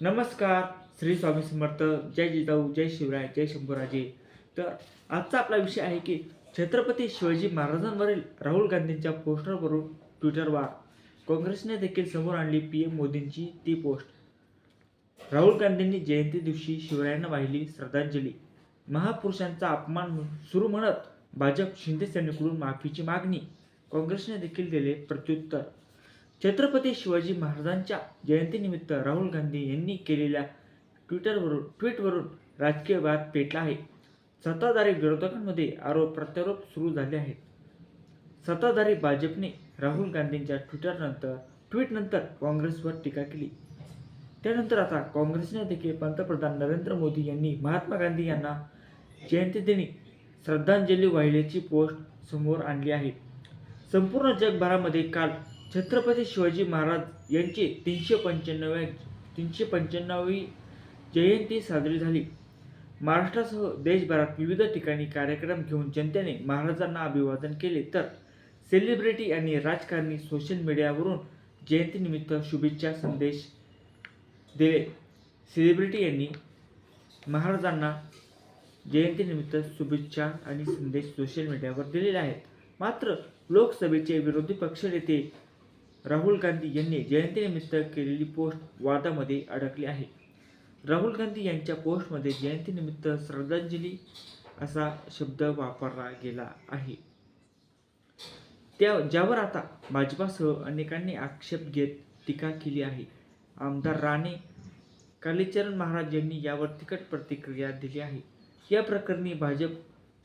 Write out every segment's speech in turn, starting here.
नमस्कार श्री स्वामी समर्थ जय जिजाऊ जय शिवराय जय शंभूराजे. तर आजचा आपला विषय आहे की छत्रपती शिवाजी महाराजांवरील राहुल गांधींच्या पोस्टरवरून ट्विटरवर काँग्रेसने देखील समोर आणली पी एम मोदींची ती पोस्ट. राहुल गांधींनी जयंती दिवशी शिवरायांना वाहिली श्रद्धांजली. महापुरुषांचा अपमान सुरू म्हणत भाजप शिंदे सेनेकडून माफीची मागणी. काँग्रेसने देखील दिले प्रत्युत्तर. छत्रपती शिवाजी महाराजांच्या जयंतीनिमित्त राहुल गांधी यांनी केलेल्या ट्विटरवरून ट्विटवरून राजकीय वाद पेटला आहे. सत्ताधारी विरोधकांमध्ये आरोप प्रत्यारोप सुरू झाले आहेत. सत्ताधारी भाजपने राहुल गांधींच्या ट्विटरनंतर ट्विटनंतर काँग्रेसवर टीका केली. त्यानंतर आता काँग्रेसने देखील पंतप्रधान नरेंद्र मोदी यांनी महात्मा गांधी यांना जयंतीदिनी श्रद्धांजली वाहिल्याची पोस्ट समोर आणली आहे. संपूर्ण जगभरामध्ये काल छत्रपती शिवाजी महाराज यांची तीनशे पंच्याण्णव्या तीनशे पंच्याण्णवी जयंती साजरी झाली. महाराष्ट्रासह देशभरात विविध ठिकाणी कार्यक्रम घेऊन जनतेने महाराजांना अभिवादन केले. तर सेलिब्रिटी आणि राजकारणी सोशल मीडियावरून जयंतीनिमित्त शुभेच्छा संदेश दिले. सेलिब्रिटी यांनी महाराजांना जयंतीनिमित्त शुभेच्छा आणि संदेश सोशल मीडियावर दिलेले आहेत. मात्र लोकसभेचे विरोधी पक्षनेते राहुल गांधी यांनी जयंतीनिमित्त केलेली पोस्ट वादामध्ये अडकली आहे. राहुल गांधी यांच्या पोस्टमध्ये जयंतीनिमित्त श्रद्धांजली असा शब्द वापरला गेला आहे. त्या ज्यावर आता भाजपासह अनेकांनी आक्षेप घेत टीका केली आहे. आमदार राणे कालीचरण महाराज यांनी यावर तिखट प्रतिक्रिया दिली आहे. या प्रकरणी भाजप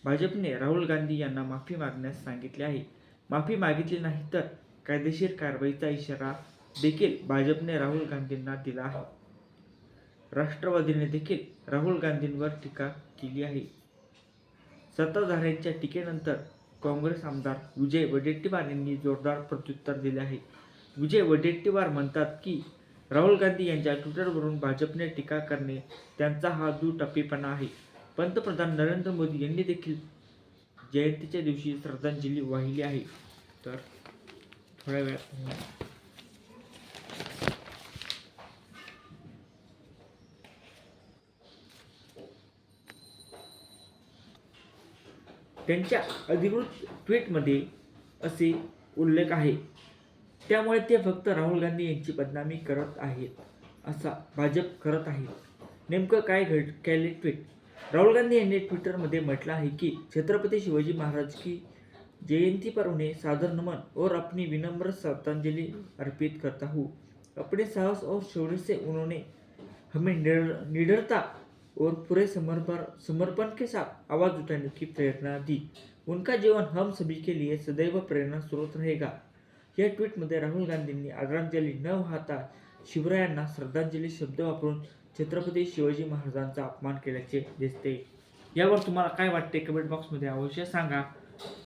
भाजपने राहुल गांधी यांना माफी मागण्यास सांगितले आहे. माफी मागितली नाही तर कायदेशीर कारवाईचा इशारा देखील भाजपने राहुल गांधींना दिला आहे. राष्ट्रवादीने देखील राहुल गांधींवर टीका केली आहे. सत्ताधाऱ्यांच्या टीकेनंतर काँग्रेस आमदार विजय वडेट्टीवार यांनी जोरदार प्रत्युत्तर दिले आहे. विजय वडेट्टीवार म्हणतात की राहुल गांधी यांच्या ट्विटरवरून भाजपने टीका करणे त्यांचा हा दुटप्पीपणा आहे. पंतप्रधान नरेंद्र मोदी यांनी देखील जयंतीच्या दिवशी श्रद्धांजली वाहिली आहे. तर थोड्या वेळात त्यांच्या अधिकृत ट्विटमध्ये असे उल्लेख आहे. त्यामुळे ते फक्त राहुल गांधी यांची बदनामी करत आहेत असा भाजप करत आहे. नेमकं काय घड केले ट्विट? राहुल गांधी यांनी ट्विटरमध्ये म्हटलं आहे की छत्रपती शिवाजी महाराज की जयंती पर उन्हें सादर नमन और अपनी विनम्र श्रद्धांजलि अर्पित करता हूँ। अपने साहस और शौर्य से उन्होंने हमें निडर निडरता और पूरे समर्पण समर्पण के साथ आवाज़ उठाने की प्रेरणा दी। उनका जीवन हम सभी के लिए सदैव प्रेरणा स्रोत रहेगा। या ट्विटमध्ये राहुल गांधींनी आदरांजली न वाहता शिवरायांना श्रद्धांजली शब्द वापरून छत्रपती शिवाजी महाराजांचा अपमान केल्याचे दिसते। यावर तुम्हाला काय वाटते? कमेंट बॉक्समध्ये अवश्य सांगा.